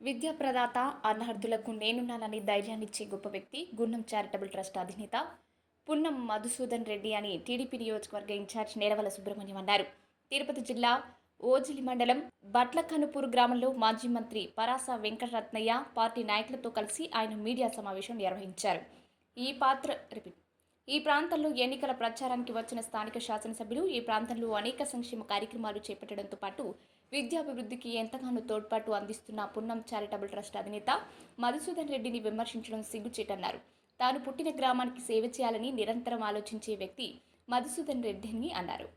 విద్యా ప్రదాత అనర్హులకు నేనున్నానని ధైర్యాన్నిచ్చే గొప్ప వ్యక్తి గున్నం చారిటబుల్ ట్రస్ట్ అధినేత పున్నం మధుసూదన్ రెడ్డి అని టీడీపీ నియోజకవర్గ ఇన్ఛార్జ్ నేరవల సుబ్రహ్మణ్యం అన్నారు. తిరుపతి జిల్లా ఓజిలి మండలం బట్లకనుపూర్ గ్రామంలో మాజీ మంత్రి పరాస వెంకటరత్నయ్య పార్టీ నాయకులతో కలిసి ఆయన మీడియా సమావేశం నిర్వహించారు. ఈ పాత్ర రిపీట్. ఈ ప్రాంతంలో ఎన్నికల ప్రచారానికి వచ్చిన స్థానిక శాసనసభ్యులు ఈ ప్రాంతంలో అనేక సంక్షేమ కార్యక్రమాలు చేపట్టడంతో పాటు విద్యాభివృద్ధికి ఎంతగానో తోడ్పాటు అందిస్తున్న పున్నం చారిటబుల్ ట్రస్ట్ అధినేత మధుసూదన్ రెడ్డిని విమర్శించడం సిగ్గుచేటన్నారు తాను పుట్టిన గ్రామానికి సేవ చేయాలని నిరంతరం ఆలోచించే వ్యక్తి మధుసూదన్ రెడ్డి అని అన్నారు.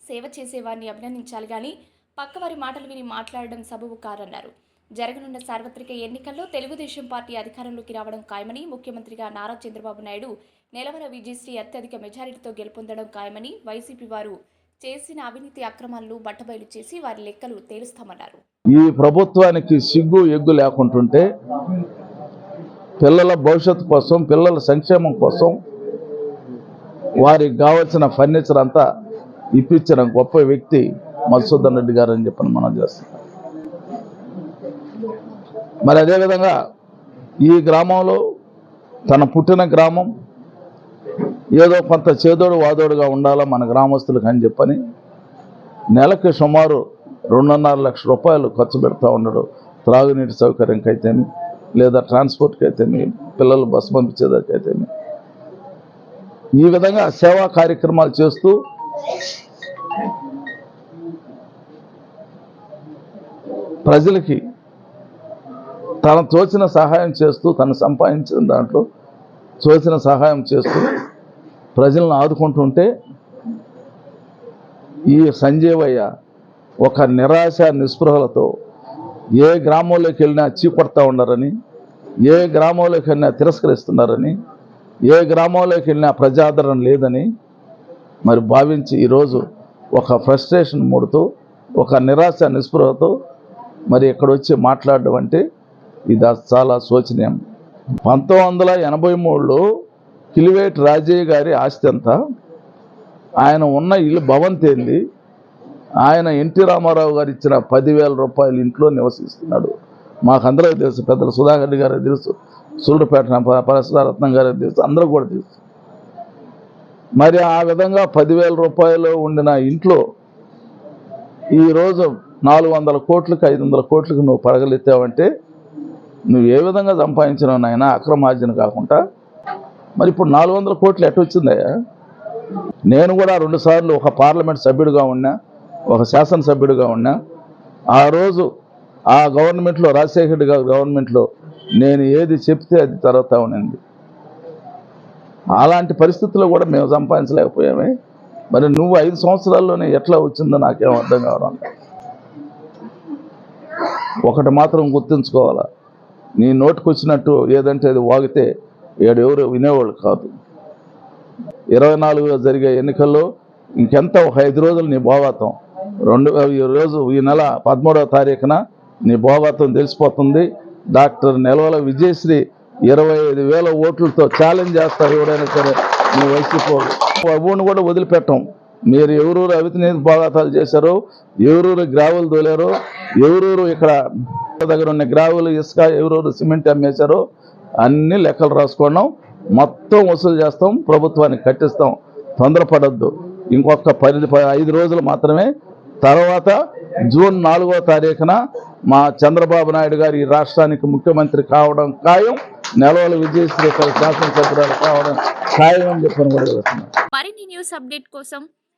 సేవ చేసేవారిని అభినందించాలి కానీ పక్కవారి మాటలు విని మాట్లాడడం సబబు కారన్నారు. జరగనున్న సార్వత్రిక ఎన్నికల్లో తెలుగుదేశం పార్టీ అధికారంలోకి రావడం ఖాయమని ముఖ్యమంత్రిగా నారా చంద్రబాబు నాయుడు నెలవర విజయశ్రీ అత్యధిక మెజారిటీతో గెలుపొందడం ఖాయమని వైసీపీ వారు చేసిన అవినీతి అక్రమాలను బట్టబయలు చేసి వారి లెక్కలు తేలుస్తామన్నారు. ఈ ప్రభుత్వానికి సిగ్గు ఎగ్గు లేకుంటుంటే పిల్లల భవిష్యత్తు కోసం పిల్లల సంక్షేమం కోసం వారికి కావలసిన ఫర్నిచర్ అంతా ఇప్పించిన గొప్ప వ్యక్తి మధుసూదన్ రెడ్డి గారు అని చెప్పని మనం చేస్తున్నాం. మరి అదేవిధంగా ఈ గ్రామంలో తన పుట్టిన గ్రామం ఏదో కొంత చేదోడు వాదోడుగా ఉండాలా మన గ్రామస్తులకు అని చెప్పని నెలకు సుమారు రెండున్నర లక్ష రూపాయలు ఖర్చు పెడతా ఉన్నాడు. త్రాగునీటి సౌకర్యంకి లేదా ట్రాన్స్పోర్ట్కి అయితేమి పిల్లలు బస్సు పంపించేదానికైతేమి. ఈ విధంగా సేవా కార్యక్రమాలు చేస్తూ ప్రజలకి తన తోచిన సహాయం చేస్తూ తను సంపాదించిన దాంట్లో తోచిన సహాయం చేస్తూ ప్రజలను ఆదుకుంటుంటే ఈ సంజీవయ్య ఒక నిరాశ నిస్పృహలతో ఏ గ్రామంలోకి వెళ్ళినా చీపడతా ఉన్నారని ఏ గ్రామంలోకి వెళ్ళినా తిరస్కరిస్తున్నారని ఏ గ్రామంలోకి వెళ్ళినా ప్రజాదరణ లేదని మరి భావించి ఈరోజు ఒక ఫ్రస్ట్రేషన్ మూడుతూ ఒక నిరాశ నిస్పృహతో మరి ఇక్కడ వచ్చి మాట్లాడడం అంటే ఇది చాలా శోచనీయం. పంతొమ్మిది వందల ఎనభై మూడులో కిలివేటి రాజయ్య గారి ఆస్తి అంతా ఆయన ఉన్న ఇల్లు భవంతేంది ఆయన ఎన్టీ రామారావు గారు ఇచ్చిన పదివేల రూపాయలు ఇంట్లో నివసిస్తున్నాడు. మాకందరికీ తెలుసు పెద్దలు సుధాకర్ రెడ్డి గారికి తెలుసు సూళ్ళపేట పరసరత్నం గారికి తెలుసు అందరూ కూడా తెలుసు. మరి ఆ విధంగా పదివేల రూపాయలు ఉండిన ఇంట్లో ఈరోజు నాలుగు వందల కోట్లకు ఐదు వందల కోట్లకు నువ్వు పడగలెత్తావంటే నువ్వు ఏ విధంగా సంపాదించినావు నాయన? అక్రమార్జన కాకుండా. మరి ఇప్పుడు నాలుగు వందల కోట్లు ఎటు వచ్చిందయ్యా నేను కూడా రెండుసార్లు ఒక పార్లమెంట్ సభ్యుడిగా ఉన్నా ఒక శాసనసభ్యుడిగా ఉన్నా. ఆ రోజు ఆ గవర్నమెంట్లో రాజశేఖర రెడ్డి గవర్నమెంట్లో నేను ఏది చెప్తే అది తర్వాత ఉన్నింది అలాంటి పరిస్థితుల్లో కూడా మేము సంపాదించలేకపోయామే. మరి నువ్వు ఐదు సంవత్సరాల్లోనే ఎట్లా వచ్చిందో నాకేం అర్థం కావడం ఒకటి మాత్రం గుర్తుంచుకోవాలా? నీ నోటికి వచ్చినట్టు ఏదంటే అది వాగితే ఏడు ఎవరు వినేవాళ్ళు కాదు. ఇరవై నాలుగులో జరిగే ఎన్నికల్లో ఇంకెంత ఒక ఐదు రోజులు నీ భోగాతం రెండు ఈ రోజు ఈ నెల పదమూడవ తారీఖున నీ భోగాతం తెలిసిపోతుంది. డాక్టర్ నెలవల విజయశ్రీ ఇరవై ఐదు వేల ఓట్లతో ఛాలెంజ్ చేస్తారు ఎవరైనా సరే. నీ వైసీపీ ఊరిని కూడా వదిలిపెట్టం. మీరు ఎవరూరు అవినీతి పోరాటాలు చేశారో ఎవరూరు గ్రావులు తోలారో ఎవరూరు ఇక్కడ దగ్గర ఉన్న గ్రావులు ఇసుక ఎవరూరు సిమెంట్ అమ్మేశారో అన్ని లెక్కలు రాసుకోవడం మొత్తం వసూలు చేస్తాం ప్రభుత్వానికి కట్టిస్తాం. తొందరపడద్దు. ఇంకొక పది ఐదు రోజులు మాత్రమే. తర్వాత జూన్ నాలుగో తారీఖున మా చంద్రబాబు నాయుడు గారు ఈ రాష్ట్రానికి ముఖ్యమంత్రి కావడం ఖాయం. నెలవలు విజయశ్రీ శాసనసభ్యురాలు కావడం ఖాయం అని చెప్పని కూడా మరిన్ని న్యూస్ అప్డేట్ కోసం